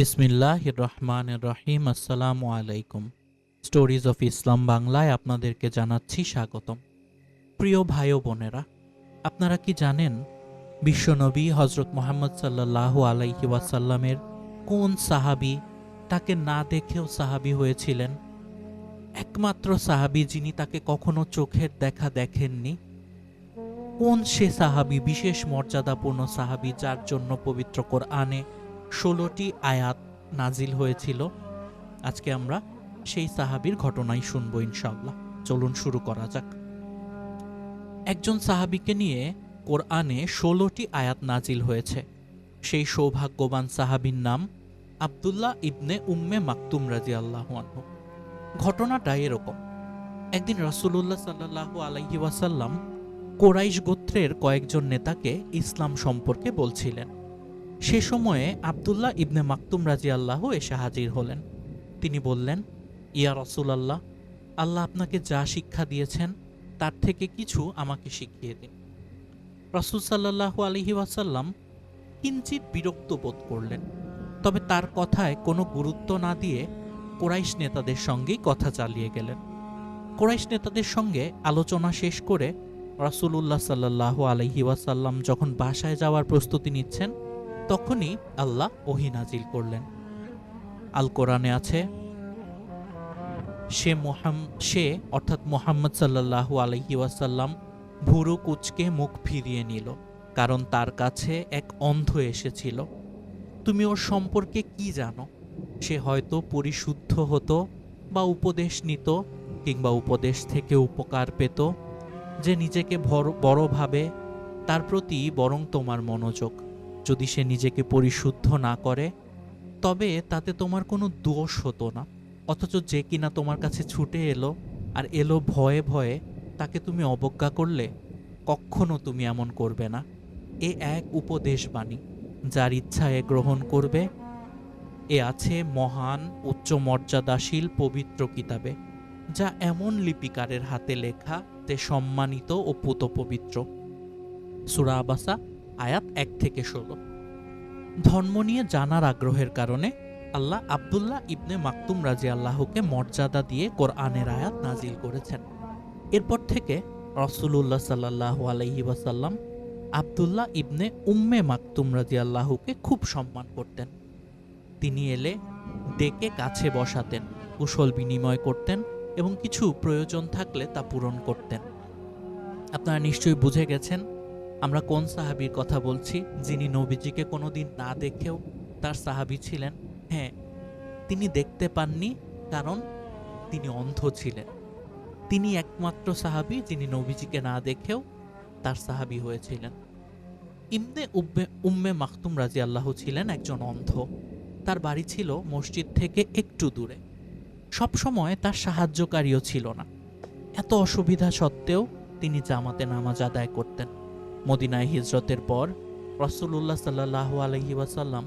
বিসমিল্লাহ রহমান রহিম আসসালামু আলাইকুম। স্টোরিজ অফ ইসলাম বাংলায় আপনাদেরকে জানাচ্ছি স্বাগতম। প্রিয় ভাই ও বোনেরা, আপনারা কি জানেন বিশ্বনবী হজরত মোহাম্মদ সাল্লাহ আলাইহি ওয়াসাল্লামের কোন সাহাবি তাকে না দেখেও সাহাবি হয়েছিলেন? একমাত্র সাহাবি যিনি তাকে কখনো চোখের দেখা দেখেননি? কোন সে সাহাবি বিশেষ মর্যাদাপূর্ণ সাহাবি যার জন্য পবিত্র কোরআনে ষোলোটি আয়াত নাজিল হয়েছিল। আজকে আমরা সেই সাহাবির ঘটনাই শুনব ইনশাআল্লাহ। চলুন শুরু করা যাক। একজন সাহাবিকে নিয়ে কোরআনে ষোলোটি আয়াত নাজিল হয়েছে। সেই সৌভাগ্যবান সাহাবির নাম আবদুল্লাহ ইবনে উম্মে মাকতুম রাজি আল্লাহ ঘটনাটা এরকম। একদিন রাসূলুল্লাহ সাল্লাল্লাহু আলাইহি ওয়াসাল্লাম কোরাইশ গোত্রের কয়েকজন নেতাকে ইসলাম সম্পর্কে বলছিলেন। সে সময়ে আবদুল্লাহ ইবনে মাকতুম রাজি আল্লাহ এসে হাজির হলেন। তিনি বললেন, ইয়া রসুল আল্লাহ আল্লাহ আপনাকে যা শিক্ষা দিয়েছেন, তার থেকে কিছু আমাকে শিখিয়ে দিন। রসুল সাল্লাহু আলহি ওয়াসাল্লাম কিঞ্চিত বিরক্ত বোধ করলেন। তবে তার কথায় কোনো গুরুত্ব না দিয়ে কোরাইশ নেতাদের সঙ্গেই কথা চালিয়ে গেলেন। কোরাইশ নেতাদের সঙ্গে আলোচনা শেষ করে রাসূলুল্লাহ সাল্লাহ আলহি ওয়াসাল্লাম যখন বাসায় যাওয়ার প্রস্তুতি নিচ্ছেন তখনই আল্লাহ ওহি নাজিল করলেন। আল কোরআনে আছে, সে মোহাম, সে, অর্থাৎ মোহাম্মদ সাল্লাল্লাহু আলহি ওয়াসাল্লাম ভুরু কুচকে মুখ ফিরিয়ে নিল, কারণ তার কাছে এক অন্ধ এসেছিল। তুমি ওর সম্পর্কে কি জানো? সে হয়তো পরিশুদ্ধ হতো বা উপদেশ নিত, কিংবা উপদেশ থেকে উপকার পেত, যে নিজেকে বড়- বড় তার প্রতি বরং তোমার মনোযোগ। যদি সে নিজেকে পরিশুদ্ধ না করে, তবে তাতে তোমার কোনো দোষ হতো না। অথচ যে কিনা তোমার কাছে ছুটে এলো, আর এলো ভয়ে ভয়ে, তাকে তুমি অবজ্ঞা করলে কখনো তুমি এমন করবে না। এ এক উপদেশ বাণী যার ইচ্ছা এ গ্রহণ করবে। এ আছে মহান, উচ্চ মর্যাদাশীল, পবিত্র কিতাবে, যা এমন লিপিকারের হাতে লেখা, তে সম্মানিত ও পুত পবিত্র সুরা আবাসা, আয়াত এক থেকে ষোলো। ধর্ম নিয়ে জানার আগ্রহের কারণে আল্লাহ আবদুল্লাহ ইবনে মাকতুম রাজি আল্লাহকে মর্যাদা দিয়ে কোরআনের আয়াত নাজিল করেছেন। এরপর থেকে রসুলুল্লাহ সাল্লাহ আলহি ওয়াসাল্লাম আবদুল্লাহ ইবনে উম্মে মাকতুম রাজি আল্লাহকে খুব সম্মান করতেন। তিনি এলে ডেকে কাছে বসাতেন, কুশল বিনিময় করতেন এবং কিছু প্রয়োজন থাকলে তা পূরণ করতেন। আপনারা নিশ্চয়ই বুঝে গেছেন আমরা কোন সাহাবীর কথা বলছি যিনি নবীজিকে কোনোদিন না দেখেও তার সাহাবী ছিলেন? হ্যাঁ তিনি দেখতে পাননি কারণ তিনি অন্ধ ছিলেন। তিনি একমাত্র সাহাবী যিনি নবীজিকে না দেখেও তার সাহাবী হয়েছিলেন। ইমনে উব্বে, উম্মে মাখতুম রাজি আল্লাহ ছিলেন একজন অন্ধ। তার বাড়ি ছিল মসজিদ থেকে একটু দূরে। সবসময় তার সাহায্যকারীও ছিল না। এত অসুবিধা সত্ত্বেও তিনি জামাতে নামাজ আদায় করতেন। মদিনায় হিজরতের পর রসুল্লাহ সাল্লাহ আলহি ওয়াসাল্লাম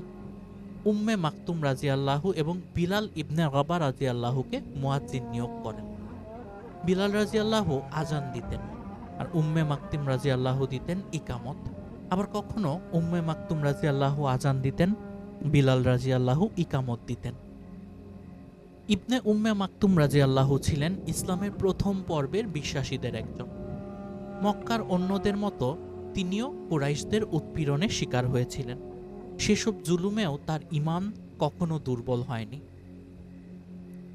উম্মে মাকতুম রাজি আল্লাহু এবং বিলাল ইবনে রবা রাজি আল্লাহুকে মুয়াজ্জিন নিয়োগ করেন। বিলাল রাজি আল্লাহু আজান দিতেন আর উম্মে মাকতুম রাজি আল্লাহু দিতেন ইকামত। আবার কখনো উম্মে মাকতুম রাজি আল্লাহু আজান দিতেন, বিলাল রাজি আল্লাহু ইকামত দিতেন। ইবনে উম্মে মাকতুম রাজি আল্লাহু ছিলেন ইসলামের প্রথম পর্বের বিশ্বাসীদের একজন। মক্কার অন্যদের মতো তিনিও কোরাইশদের উৎপীড়নের শিকার হয়েছিলেন। সেসব জুলুমেও তার ইমান কখনো দুর্বল হয়নি।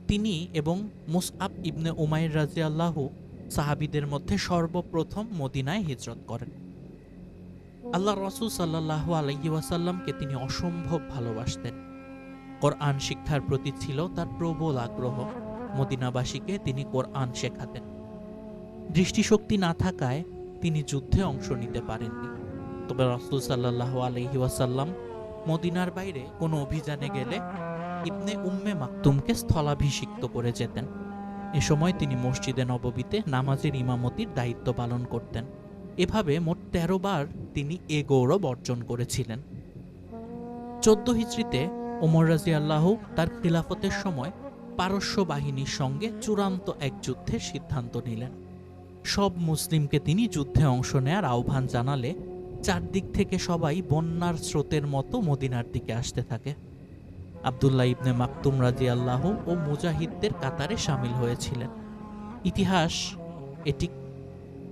তিনি এবং মুসআব ইবনে উমাইর রাজি আল্লাহু সাহাবিদের মধ্যে সর্বপ্রথম মদিনায় হিজরত করেন। আল্লাহ রসুল সাল্লাহ আলহি ওয়াসাল্লামকে তিনি অসম্ভব ভালোবাসতেন। কোরআন শিক্ষার প্রতি ছিল তার প্রবল আগ্রহ। মদিনাবাসীকে তিনি কোরআন শেখাতেন। দৃষ্টিশক্তি না থাকায় তিনি যুদ্ধে অংশ নিতে পারেননি। তবে রসুল সাল্লাহ আলহি ওয়াসাল্লাম মদিনার বাইরে কোনো অভিযানে গেলে ইবনে উম্মে মাকতুমকে স্থলাভিষিক্ত করে যেতেন। এ সময় তিনি মসজিদে নববীতে নামাজের ইমামতির দায়িত্ব পালন করতেন। এভাবে মোট তেরো বার তিনি এ গৌরব অর্জন করেছিলেন। চোদ্দ হিজড়িতে ওমর রাজি আল্লাহ তার খিলাফতের সময় পারস্য বাহিনীর সঙ্গে চূড়ান্ত এক যুদ্ধের সিদ্ধান্ত নিলেন। সব মুসলিমকে তিনি যুদ্ধে অংশ নেয়ার আহ্বান জানালে চারদিক থেকে সবাই বন্যার স্রোতের মতো মদিনার দিকে আসতে থাকে। আবদুল্লাহ ইবনে মাকতুম রাজি আল্লাহ ও মুজাহিদদের কাতারে সামিল হয়েছিলেন। ইতিহাস এটি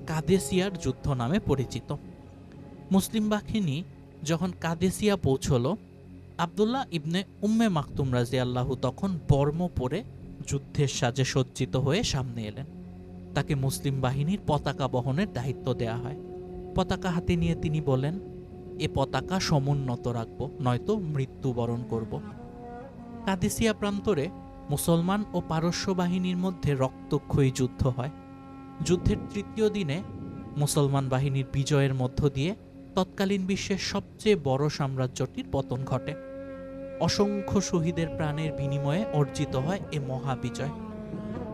কাদেসিয়ার যুদ্ধ নামে পরিচিত। মুসলিম বাহিনী যখন কাদেসিয়া পৌঁছল, আবদুল্লাহ ইবনে উম্মে মাকতুম রাজি আল্লাহ তখন বর্ম পরে যুদ্ধের সাজে সজ্জিত হয়ে সামনে এলেন। তাকে মুসলিম বাহিনীর পতাকা বহনের দায়িত্ব দেয়া হয়। পতাকা হাতে নিয়ে তিনি বলেন, এ পতাকা সমুন্নত রাখব, নয়তো মৃত্যুবরণ করব। কাদেসিয়া প্রান্তরে মুসলমান ও পারস্য বাহিনীর মধ্যে রক্তক্ষয়ী যুদ্ধ হয়। যুদ্ধের তৃতীয় দিনে মুসলমান বাহিনীর বিজয়ের মধ্য দিয়ে তৎকালীন বিশ্বের সবচেয়ে বড় সাম্রাজ্যটির পতন ঘটে। অসংখ্য শহীদের প্রাণের বিনিময়ে অর্জিত হয় এ মহাবিজয়।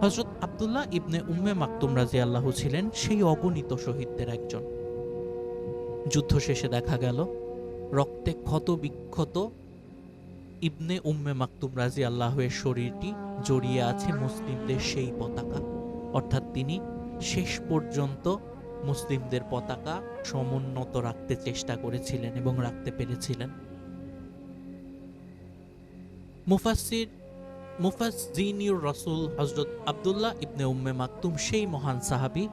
হজরত আবদুল্লাহ ইবনে উম্মে মাকতুম রাজি আল্লাহ ছিলেন সেই অগণিত শহীদদের একজন। যুদ্ধ শেষে দেখা গেল, রক্তে ক্ষত বিক্ষত ইবনে উম্মে মাকতুম রাজি আল্লাহের শরীরটি জড়িয়ে আছে মুসলিমদের সেই পতাকা। অর্থাৎ তিনি শেষ পর্যন্ত মুসলিমদের পতাকা সমুন্নত রাখতে চেষ্টা করেছিলেন এবং রাখতে পেরেছিলেন। মুফাসির মুফাসজিনিউর রসুল হজরত আবদুল্লাহ ইবনে উম্মে মাকতুম সেই মহান সাহাবী,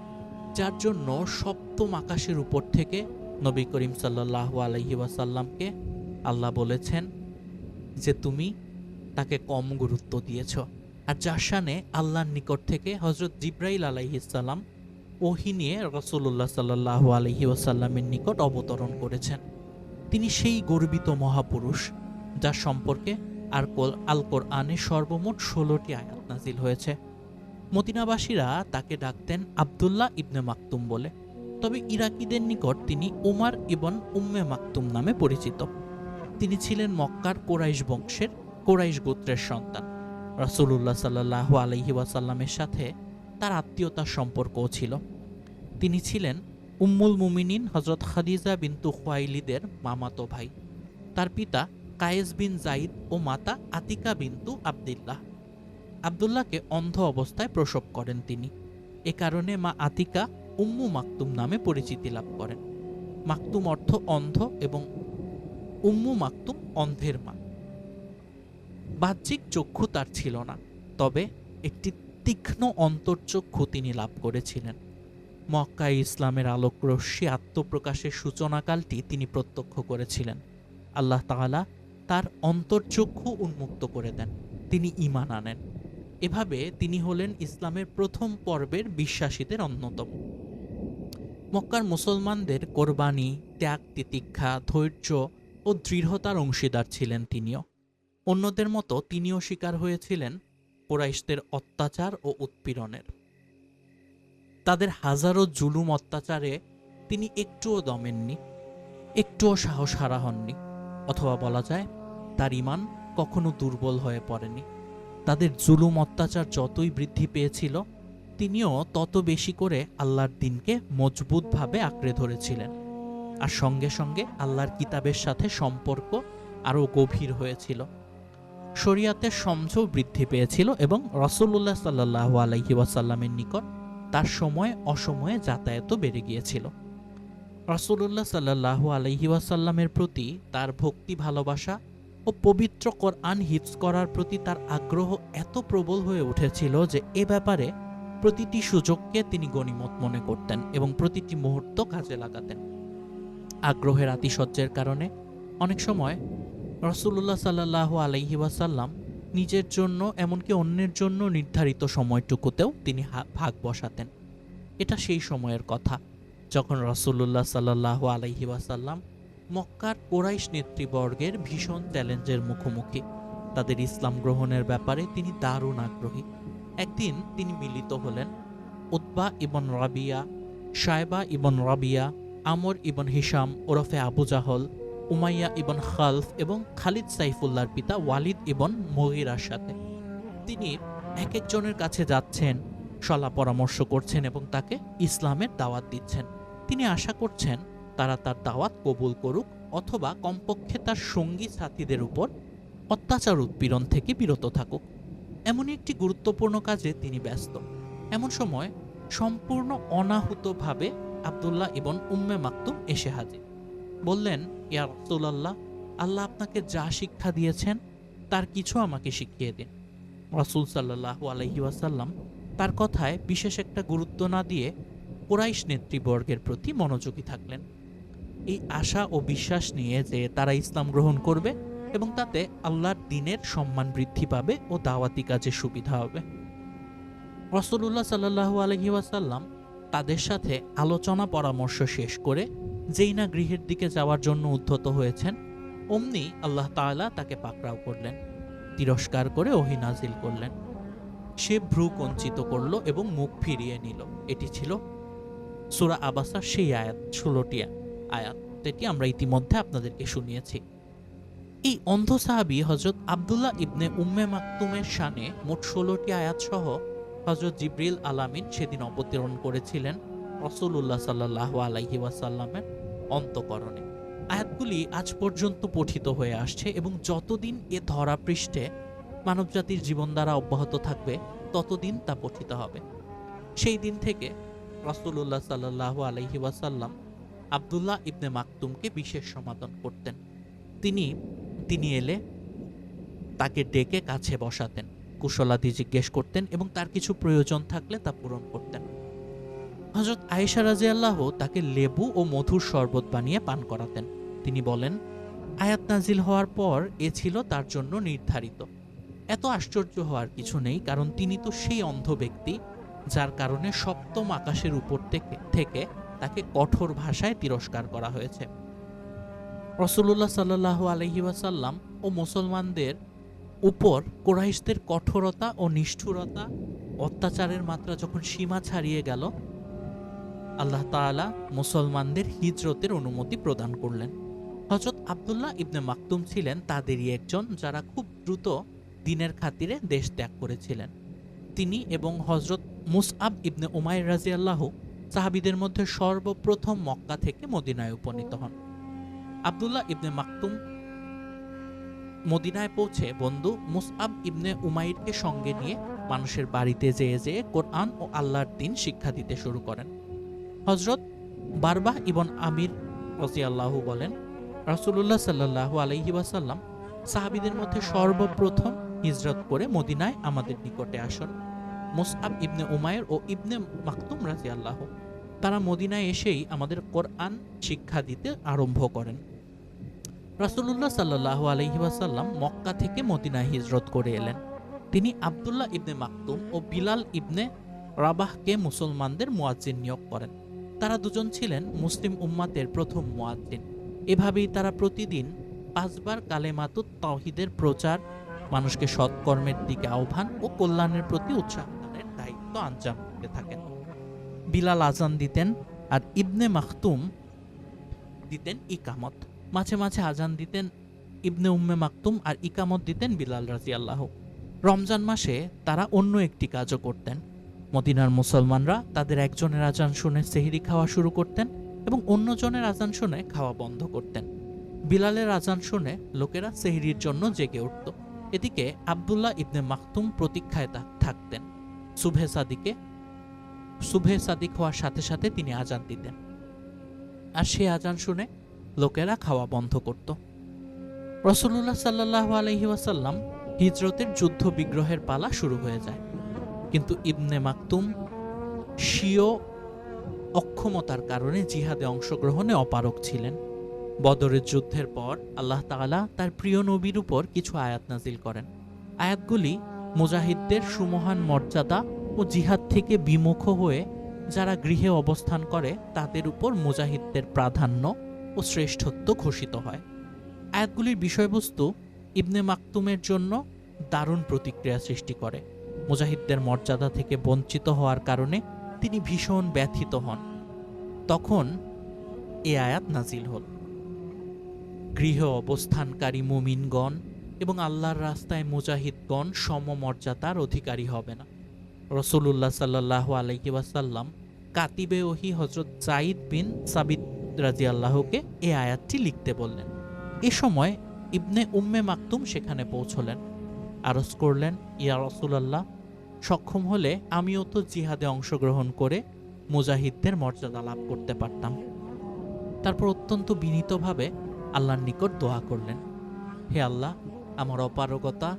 যার জন্য সপ্তম আকাশের উপর থেকে নবী করিম সাল্লাহ আলহি ওয়াসাল্লামকে আল্লাহ বলেছেন যে তুমি তাকে কম গুরুত্ব দিয়েছ। আর যার শানে আল্লাহর নিকট থেকে হজরত জিব্রাইল আলাইহিসাল্লাম ওহি নিয়ে রসুল্লাহ সাল্লাহ আলহি ওয়াসাল্লামের নিকট অবতরণ করেছেন। তিনি সেই গর্বিত মহাপুরুষ যার সম্পর্কে আর আল কোরআনে সর্বমোট ষোলোটি আয়াত নাজিল হয়েছে। মদিনাবাসীরা তাকে ডাকতেন আবদুল্লাহ ইবনে মাকতুম বলে। তবে ইরাকিদের নিকট তিনি উমার ইবন উম্মে মাকতুম নামে পরিচিত। তিনি ছিলেন মক্কার কোরাইশ বংশের কোরাইশ গোত্রের সন্তান। রাসূলুল্লাহ সাল্লাহ আলহি ওয়াসাল্লামের সাথে তার আত্মীয়তার সম্পর্কও ছিল। তিনি ছিলেন উম্মুল মুমিনিন হজরত খাদিজা বিন্তু খোয়াইলিদের মামাতো ভাই। তার পিতা কায়েস বিন জাইদ ও মাতা আতিকা বিন্তু আবদুল্লাহ। আবদুল্লাহকে অন্ধ অবস্থায় প্রসব করেন তিনি। এ কারণে মা আতিকা উম্মু মাকতুম নামে পরিচিতি লাভ করেন। মাকতুম অর্থ অন্ধ এবং উম্মু মাকতুম অন্ধের মা। বাহ্যিক চক্ষু তার ছিল না, তবে একটি তীক্ষ্ণ অন্তর্চক্ষু তিনি লাভ করেছিলেন। মক্কায় ইসলামের আলোক রশ্মি আত্মপ্রকাশের সূচনাকালটি তিনি প্রত্যক্ষ করেছিলেন। আল্লাহ তাআলা তার অন্তর্চক্ষু উন্মুক্ত করে দেন। তিনি ঈমান আনেন। এভাবে তিনি হলেন ইসলামের প্রথম পর্বের বিশ্বাসীদের অন্যতম। মক্কার মুসলমানদের কোরবানি, ত্যাগ, তিতিক্ষা, ধৈর্য ও দৃঢ়তার অংশীদার ছিলেন তিনিও। অন্যদের মতো তিনিও শিকার হয়েছিলেন কোরাইশদের অত্যাচার ও উৎপীড়নের। তাদের হাজারো জুলুম অত্যাচারে তিনি একটুও দমেননি, একটুও সাহস হারা হননি। অথবা বলা যায়, তার ইমান কখনো দুর্বল হয়ে পড়েনি। তাদের জুলুম, অত্যাচার যতই বৃদ্ধি পেয়েছিল, তিনিও তত বেশি করে আল্লাহর দিনকে মজবুতভাবে আঁকড়ে ধরেছিলেন। আর সঙ্গে সঙ্গে আল্লাহর কিতাবের সাথে সম্পর্ক আরও গভীর হয়েছিল। শরিয়াতের সমঝও বৃদ্ধি পেয়েছিল এবং রসুল্লাহ সাল্লাহ আলাইহি ওয়াসাল্লামের নিকট তার সময় অসময়ে যাতায়াতও বেড়ে গিয়েছিল। রসুল্লাহ সাল্লাহ আলহি ওয়াসাল্লামের প্রতি তার ভক্তি, ভালোবাসা ও পবিত্র কোরআন হিপস করার প্রতি তার আগ্রহ এত প্রবল হয়ে উঠেছিল যে এ ব্যাপারে প্রতিটি সুযোগকে তিনি গণিমত মনে করতেন এবং প্রতিটি মুহূর্ত কাজে লাগাতেন। আগ্রহের আতিশয্যের কারণে অনেক সময় রসুল্লাহ সাল্লাহ আলহি ওয়াসাল্লাম নিজের জন্য এমনকি অন্যের জন্য নির্ধারিত সময়টুকুতেও তিনি ভাগ বসাতেন। এটা সেই সময়ের কথা। যখন রসুল্লাহ সাল্লাহ আলাইহি ওয়াসাল্লাম মক্কার কোরাইশ নেতৃবর্গের ভীষণ চ্যালেঞ্জের মুখোমুখি। তাদের ইসলাম গ্রহণের ব্যাপারে তিনি দারুণ আগ্রহী। একদিন তিনি মিলিত হলেন Utbah ibn Rabiah Shaybah ibn Rabiah, Amr ibn Hisham ওরফে Abu Jahl, Umayyah ibn Khalaf এবং খালিদ সাইফুল্লাহর পিতা ওয়ালিদ ইবন মহিরার সাথে। তিনি এক একজনের কাছে যাচ্ছেন সলা পরামর্শ করছেন এবং তাকে ইসলামের দাওয়াত দিচ্ছেন। তিনি আশা করছেন তারা তার দাওয়াত কবুল করুক অথবা কমপক্ষে তার সঙ্গী সাথীদের উপর অত্যাচার উৎপীড়ন থেকে বিরত থাকুক। এমনই একটি গুরুত্বপূর্ণ কাজে তিনি ব্যস্ত। এমন সময় সম্পূর্ণ অনাহুতভাবে আবদুল্লাহ ইবন উম্মে মাকতুম এসে হাজির। বললেন, ইয়া রসুলাল্লাহ, আল্লাহ আপনাকে যা শিক্ষা দিয়েছেন, তার কিছু আমাকে শিখিয়ে দিন। রাসুল সাল্লাহ আলহি ওয়াসাল্লাম তার কথায় বিশেষ একটা গুরুত্ব না দিয়ে কোরাইশ নেতৃবর্গের প্রতি মনোযোগী থাকলেন। এই আশা ও বিশ্বাস নিয়ে যে তারা ইসলাম গ্রহণ করবে এবং তাতে আল্লাহর দিনের সম্মান বৃদ্ধি পাবে ও দাওয়াতি কাজে সুবিধা হবে। রসুল্লাহ সাল্লাহু আলহি ওয়াসাল্লাম তাদের সাথে আলোচনা পরামর্শ শেষ করে যেই না গৃহের দিকে যাওয়ার জন্য উদ্ধত হয়েছেন, অমনি আল্লাহ তাআলা তাকে পাকড়াও করলেন, তিরস্কার করে ওহি নাজিল করলেন। সে ভ্রু কঞ্চিত করল এবং মুখ ফিরিয়ে নিল। এটি ছিল সুরা আবাসার সেই আয়াত, ষোলোটি আয়াত এটি আমরা ইতিমধ্যে আপনাদেরকে শুনিয়েছি। এই অন্ধ সাহাবি হজরত আবদুল্লাহ ইবনে উম্মে মাকতুমের শানে মোট ষোলোটি আয়াত সহ হজরত জিব্রিল আলামিন সেদিন অবতরণ করেছিলেন রসুল্লাহ সাল্লাহ আলাইহি ওয়াসাল্লামের অন্তকরণে। আয়াতগুলি আজ পর্যন্ত পঠিত হয়ে আসছে এবং যতদিন এ ধরা পৃষ্ঠে মানবজাতির জীবন দ্বারা অব্যাহত থাকবে, ততদিন তা পঠিত হবে। সেই দিন থেকে রসুল্লাহ সাল্লাহ আলহি ওয়াসাল্লাম আবদুল্লাহ ইবনে মাকতুমকে বিশেষ সমাধান করতেন। তিনি তিনি এলে তাকে ডেকে কাছে বসাতেন, কুশলাদি জিজ্ঞেস করতেন এবং তার কিছু প্রয়োজন থাকলে তা পূরণ করতেন। হজরত আয়েশা রাজি আল্লাহ তাকে লেবু ও মধুর শরবত বানিয়ে পান করাতেন। তিনি বলেন, আয়াত নাজিল হওয়ার পর এ ছিল তার জন্য নির্ধারিত। এত আশ্চর্য হওয়ার কিছু নেই, কারণ তিনি তো সেই অন্ধ ব্যক্তি যার কারণে সপ্তম আকাশের উপর থেকে তাকে কঠোর ভাষায় তিরস্কার করা হয়েছে। রসুল্লাহ সাল্লাহ আলহি ওয়াসাল্লাম ও মুসলমানদের উপর কোরাইশদের কঠোরতা ও নিষ্ঠুরতা, অত্যাচারের মাত্রা যখন সীমা ছাড়িয়ে গেল, আল্লাহ তাআলা মুসলমানদের হিজরতের অনুমতি প্রদান করলেন। হজরত আবদুল্লাহ ইবনে মাকতুম ছিলেন তাদেরই একজন যারা খুব দ্রুত দিনের খাতিরে দেশ ত্যাগ করেছিলেন। তিনি এবং হজরত মুসআব ইবনে উমাইর রাজি আল্লাহ সাহাবিদের মধ্যে সর্বপ্রথম মক্কা থেকে মদিনায় উপনীত হন। আবদুল্লাহ ইবনে মাকতুম মদিনায় পৌঁছে বন্ধু মুসআব ইবনে উমাইরকে সঙ্গে নিয়ে মানুষের বাড়িতে যেয়ে যেয়ে কোরআন ও আল্লাহর দিন শিক্ষা দিতে শুরু করেন। হজরত বারবাহ ইবন আমির রাজিয়াল্লাহু বলেন, রাসূলুল্লাহ সাল্লাল্লাহু আলাইহি ওয়াসাল্লাম সাহাবীদের মধ্যে সর্বপ্রথম হিজরত করে মদিনায় আমাদের নিকটে আসেন। মুসআব ইবনে উমায়ের ও ইবনে মাকতুম রাজি আল্লাহ তারা মদিনায় এসেই আমাদের কোরআন শিক্ষা দিতে আরম্ভ করেন। রাসূলুল্লাহ সাল্লাল্লাহু আলাইহি ওয়াসাল্লাম মক্কা থেকে মদিনায় হিজরত করে এলেন। তিনি আব্দুল্লাহ ইবনে মাকতুম ও বিলাল ইবনে রাবাহকে মুসলমানদের মুয়াজ্জিন নিয়োগ করেন। তারা দুজন ছিলেন মুসলিম উম্মাতের প্রথম মুয়াজ্জিন। এভাবেই তারা প্রতিদিন পাঁচবার কালেমাতুত তাওহিদের প্রচার, মানুষকে সৎকর্মের দিকে আহ্বান ও কল্যাণের প্রতি উৎসাহ আঞ্জাম দিতে থাকেন। বিলাল আজান দিতেন আর ইবনে মাখতুম দিতেন ইকামত। মাঝে মাঝে আজান দিতেন ইবনে উম্মে মাকতুম আর ইকামত দিতেন বিলাল রাজি আল্লাহ রমজান মাসে তারা অন্য একটি কাজও করতেন। মদিনার মুসলমানরা তাদের একজনের আজান শুনে সেহরি খাওয়া শুরু করতেন এবং অন্যজনের আজান শুনে খাওয়া বন্ধ করতেন। বিলালের আজান শুনে লোকেরা সেহরির জন্য জেগে উঠত। এদিকে আবদুল্লাহ ইবনে মাকতুম প্রতীক্ষায় থাকতেন। সুভে সাদিকে সুভে সাদিক হওয়ার সাথে সাথে তিনি আজান দিতেন। আর সে আজান শুনে লোকেরা খাওয়া বন্ধ করত। রসুল্লাহ সাল্লাহ আলহি ওয়াসাল্লাম হিজরতের যুদ্ধ বিগ্রহের পালা শুরু হয়ে যায়। কিন্তু ইবনে মাকতুম স্বীয় অক্ষমতার কারণে জিহাদে অংশগ্রহণে অপারক ছিলেন। বদরের যুদ্ধের পর আল্লাহ তাআলা তার প্রিয় নবীর উপর কিছু আয়াত নাজিল করেন। আয়াতগুলি মুজাহিদদের সুমহান মর্যাদা ও জিহাদ থেকে বিমুখ হয়ে যারা গৃহে অবস্থান করে, তাদের উপর মুজাহিদদের প্রাধান্য ও শ্রেষ্ঠত্ব ঘোষিত হয়। আয়াতগুলির বিষয়বস্তু ইবনে মাকতুমের জন্য দারুণ প্রতিক্রিয়া সৃষ্টি করে। মুজাহিদদের মর্যাদা থেকে বঞ্চিত হওয়ার কারণে তিনি ভীষণ ব্যথিত হন। তখন এ আয়াত নাজিল হল। গৃহ অবস্থানকারী মুমিনগণ এবং আল্লাহর রাস্তায় মুজাহিদগণ সমমর্যাদার অধিকারী হবে না। রসুল্লাহ সাল্লাহ আলাইহি ওয়াসাল্লাম কাতিবে ওহি হজরত জাইদ বিন সাবিদ রাজি আল্লাহকে এ আয়াতটি লিখতে বললেন। এ সময় ইবনে উম্মে মাকতুম সেখানে পৌঁছলেন, আরজ করলেন, ইয়া রসুলাল্লাহ, সক্ষম হলে আমিও তো জিহাদে অংশগ্রহণ করে মুজাহিদদের মর্যাদা লাভ করতে পারতাম। তারপর অত্যন্ত বিনীতভাবে আল্লাহর নিকট দোয়া করলেন, হে আল্লাহ আমার অপারগতা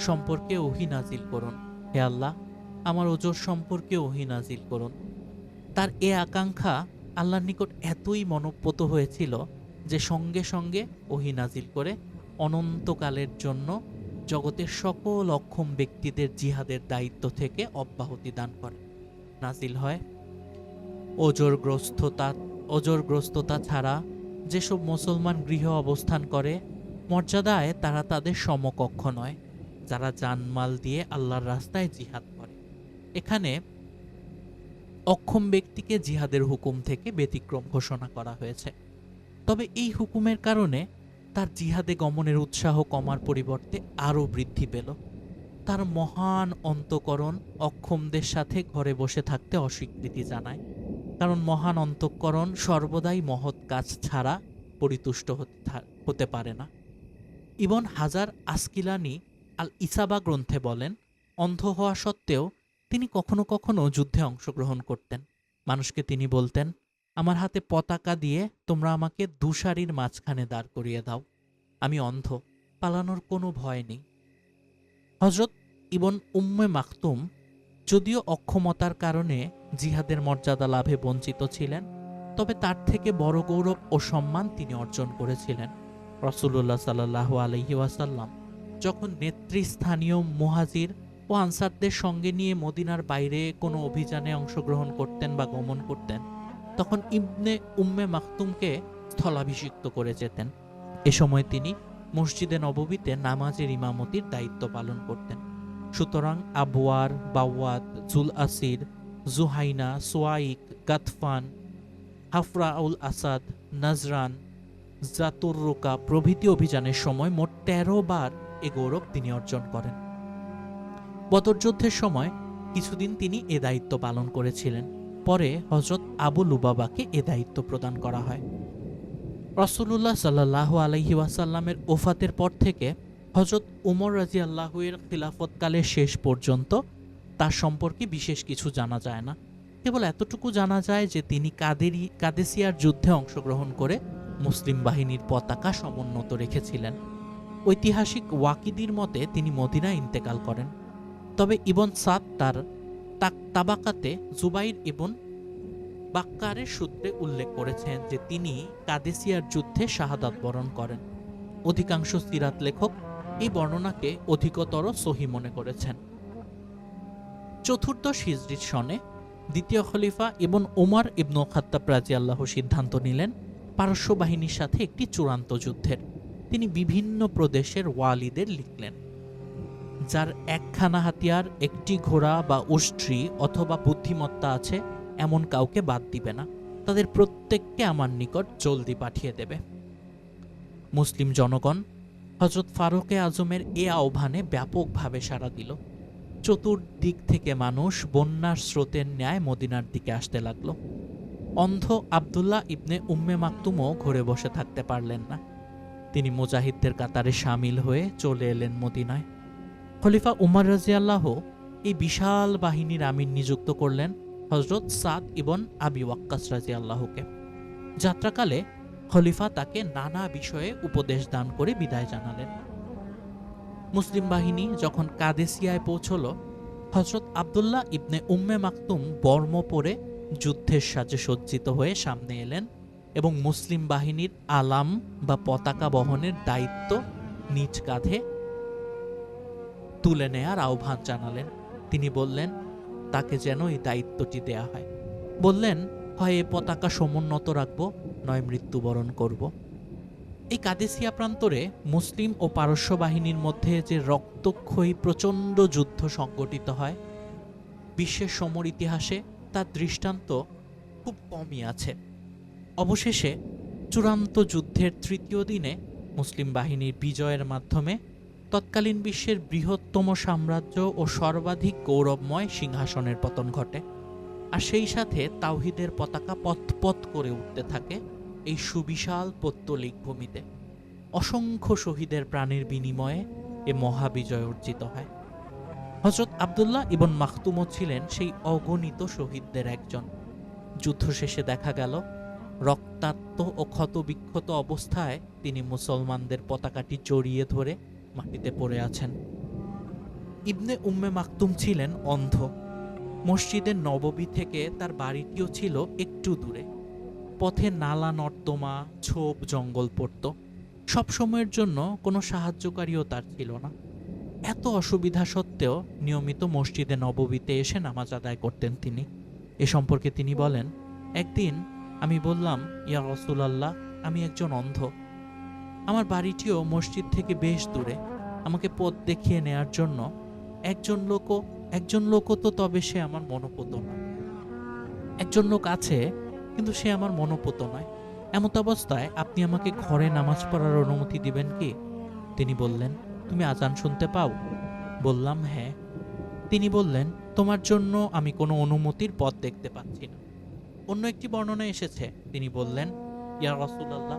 সম্পর্কে ওহি নাজিল করুন। হে আল্লাহ, আমার ওজোর সম্পর্কে ওহি নাজিল করুন। তার এ আকাঙ্ক্ষা আল্লাহর নিকট এতই মনোপ্রত হয়েছিল যে সঙ্গে সঙ্গে ওহি নাজিল করে অনন্তকালের জন্য জগতের সকল অক্ষম ব্যক্তিদের জিহাদের দায়িত্ব থেকে অব্যাহতি দান করে। নাজিল হয়, ওজোরগ্রস্ততা ওজোরগ্রস্ততা ছাড়া যেসব মুসলমান গৃহ অবস্থান করে মর্যাদায় তারা তাদের সমকক্ষ নয়, যারা জানমাল দিয়ে আল্লাহর রাস্তায় জিহাদ করে। এখানে অক্ষম ব্যক্তিকে জিহাদের হুকুম থেকে ব্যতিক্রম ঘোষণা করা হয়েছে। তবে এই হুকুমের কারণে তার জিহাদে গমনের উৎসাহ কমার পরিবর্তে আরও বৃদ্ধি পেল। তার মহান অন্তকরণ অক্ষমদের সাথে ঘরে বসে থাকতে অস্বীকৃতি জানায়। কারণ মহান অন্তঃকরণ সর্বদাই মহৎ কাজ ছাড়া পরিতুষ্ট হতে পারে না। ইবন হাজার আসকিলানি আল ইসাবা গ্রন্থে বলেন, অন্ধ হওয়া সত্ত্বেও তিনি কখনো কখনো যুদ্ধে অংশগ্রহণ করতেন। মানুষকে তিনি বলতেন, আমার হাতে পতাকা দিয়ে তোমরা আমাকে দুসারির মাঝখানে দাঁড় করিয়ে দাও। আমি অন্ধ, পালানোর কোনো ভয় নেই। হজরত ইবন উম্মে মাখতুম যদিও অক্ষমতার কারণে জিহাদের মর্যাদা লাভে বঞ্চিত ছিলেন, তবে তার থেকে বড় গৌরব ও সম্মান তিনি অর্জন করেছিলেন। রসুল্লাহ সাল্লাহ আলহি ওয়াসাল্লাম যখন নেতৃস্থানীয় মুহাজির ও আনসারদের সঙ্গে নিয়ে মদিনার বাইরে কোনো অভিযানে অংশগ্রহণ করতেন বা গমন করতেন, তখন ইবনে উম্মে মাখতুমকে স্থলাভিষিক্ত করে যেতেন। এ সময় তিনি মসজিদে নববীতে নামাজের ইমামতির দায়িত্ব পালন করতেন। সুতরাং আবওয়ার বাওয়াত জুল আসির জুহাইনা, সোয়াইক, গাতফান, হাফরাউল আসাদ, নাজরান জাতুররুকা প্রভৃতি অভিযানের সময় মোট তেরো বার এ গৌরব তিনি অর্জন করেন। বদর যুদ্ধের সময় কিছুদিন তিনি এ দায়িত্ব পালন করেছিলেন। পরে হজরত আবু লুবাবাকে এ দায়িত্ব প্রদান করা হয়। রসুল্লাহ সাল্লাহ আলহি ওয়াসাল্লামের ওফাতের পর থেকে হজরত উমর রাজি আল্লাহের খিলাফতকালের শেষ পর্যন্ত তার সম্পর্কে বিশেষ কিছু জানা যায় না। কেবল এতটুকু জানা যায় যে তিনি কাদেরি, কাদেসিয়ার যুদ্ধে অংশগ্রহণ করে মুসলিম বাহিনীর পতাকা সমুন্নত রেখেছিলেন। ঐতিহাসিক ওয়াকিদির মতে তিনি মদিনা ইন্তেকাল করেন। তবে ইবন সাদ তার তাক তাবাকাতে জুবাইর ইবন বাক্কারের সূত্রে উল্লেখ করেছেন যে তিনি কাদেসিয়ার যুদ্ধে শাহাদাত বরণ করেন। অধিকাংশ সিরাত লেখক এই বর্ণনাকে অধিকতর সহি মনে করেছেন। চতুর্দশ হিজরির সনে দ্বিতীয় খলিফা এবং ওমর ইবনু খাত্তাব রাজি আল্লাহ সিদ্ধান্ত নিলেন পারস্য বাহিনীর সাথে একটি চূড়ান্ত যুদ্ধের। তিনি বিভিন্ন প্রদেশের ওয়ালিদের লিখলেন, যার একখানা হাতিয়ার, একটি ঘোড়া বা উষ্ট্রি অথবা বুদ্ধিমত্তা আছে, এমন কাউকে বাদ দিবে না। তাদের প্রত্যেককে আমার নিকট জলদি পাঠিয়ে দেবে। মুসলিম জনগণ হজরত ফারুকে আজমের এ আহ্বানে ব্যাপকভাবে সাড়া দিল। চতুর্দিক থেকে মানুষ বন্যার স্রোতের ন্যায় মদিনার দিকে আসতে লাগল। অন্ধ আবদুল্লাহ ইবনে উম্মে মাকতুমও ঘরে বসে থাকতে পারলেন না। তিনি মুজাহিদদের কাতারে সামিল হয়ে চলে এলেন মদিনায়। খলিফা উমর রাজিয়াল্লাহ এই বিশাল বাহিনীর আমির নিযুক্ত করলেন হজরত সাদ ইবন আবি ওয়াক্কাস রাজি আল্লাহকে যাত্রাকালে খলিফা তাকে নানা বিষয়ে উপদেশ দান করে বিদায় জানালেন। মুসলিম বাহিনী যখন কাদেসিয়ায় পৌঁছল হজরত আবদুল্লাহ ইবনে উম্মে মাকতুম বর্ম পরে যুদ্ধের সাজে সজ্জিত হয়ে সামনে এলেন এবং মুসলিম বাহিনীর আলাম বা পতাকা বহনের দায়িত্ব নিজ কাঁধে তুলে নেয়ার আহ্বান জানালেন। তিনি বললেন, তাকে যেন এই দায়িত্বটি দেয়া হয়। বললেন, হয় এ পতাকা সমুন্নত রাখব, নয় মৃত্যুবরণ করব। এই কাদেসিয়া প্রান্তরে মুসলিম ও পারস্য বাহিনীর মধ্যে যে রক্তক্ষয়ী প্রচণ্ড যুদ্ধ সংগঠিত হয়, বিশ্বের সমর ইতিহাসে তার দৃষ্টান্ত খুব কমই আছে। অবশেষে চূড়ান্ত যুদ্ধের তৃতীয় দিনে মুসলিম বাহিনীর বিজয়ের মাধ্যমে তৎকালীন বিশ্বের বৃহত্তম সাম্রাজ্য ও সর্বাধিক গৌরবময় সিংহাসনের পতন ঘটে। আর সেই সাথে তাওহিদের পতাকা পথপথ করে উঠতে থাকে এই সুবিশাল পত্তলিক ভূমিতে। অসংখ্য শহীদের প্রাণের বিনিময়ে এ মহাবিজয় অর্জিত হয়। হজরত আবদুল্লাহ ইবন মাখতুমও ছিলেন সেই অগণিত শহীদদের একজন। যুদ্ধ শেষে দেখা গেল, রক্তাক্ত ও ক্ষতবিক্ষত অবস্থায় তিনি মুসলমানদের পতাকাটি জড়িয়ে ধরে মাটিতে পড়ে আছেন। ইবনে উম্মে মাকতুম ছিলেন অন্ধ। মসজিদের নববী থেকে তার বাড়িটিও ছিল একটু দূরে। পথে নালা নর্দমা, ছোপ, জঙ্গল পড়ত। সব সময়ের জন্য কোনো সাহায্যকারীও তার ছিল না। এত অসুবিধা সত্ত্বেও নিয়মিত মসজিদে নববীতে এসে নামাজ আদায় করতেন তিনি। এ সম্পর্কে তিনি বলেন, একদিন আমি বললাম, ইয়া রসুলাল্লাহ, আমি একজন অন্ধ। আমার বাড়িটিও মসজিদ থেকে বেশ দূরে। আমাকে পথ দেখিয়ে নেয়ার জন্য একজন লোকও একজন লোকও তো তবে সে আমার মনোপত নয় একজন লোক আছে, কিন্তু সে আমার মনোপত নয়। এমত অবস্থায় আপনি আমাকে ঘরে নামাজ পড়ার অনুমতি দিবেন কি? তিনি বললেন তুমি আজান শুনতে পাও? বললাম হ্যাঁ। তিনি বললেন, তোমার জন্য আমি কোনো অনুমতির পথ দেখতে পাচ্ছি না। অন্য একটি বর্ণনা এসেছে। তিনি বললেন, ইয়া রসুলাল্লাহ,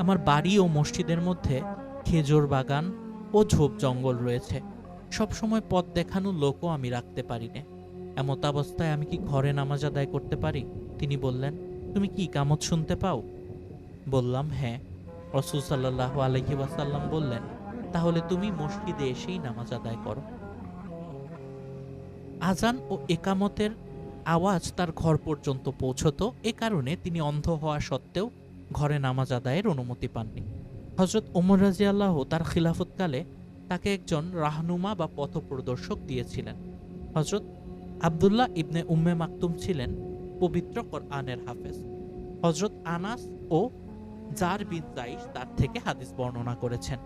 আমার বাড়ি ও মসজিদের মধ্যে খেজুর বাগান ও ঝোপ জঙ্গল রয়েছে। সব সময় পথ দেখানো লোকও আমি রাখতে পারি না। এমত অবস্থায় আমি কি ঘরে নামাজ আদায় করতে পারি? তিনি বললেন, তুমি কি কামত শুনতে পাও? বললাম হ্যাঁ। রসুল সাল্লাহ আলহি ওয়াসাল্লাম বললেন তাহলে তুমি মসজিদে এসেই নামাজ আদায় করো। আজান ও একামতের আওয়াজ তার ঘর পর্যন্ত পৌঁছত, এ কারণে তিনি অন্ধ হওয়া সত্ত্বেও ঘরে নামাজ আদায়ের অনুমতি পাননি। হজরত ওমর রাজিয়াল্লাহ তার খিলাফতকালে তাকে একজন রাহনুমা বা পথপ্রদর্শক দিয়েছিলেন। হজরত আবদুল্লাহ ইবনে উম্মে মাকতুম ছিলেন পবিত্র কোরআনের হাফেজ। হজরত আনাস ও জার বিন জাইশ তার থেকে হাদিস বর্ণনা করেছেন।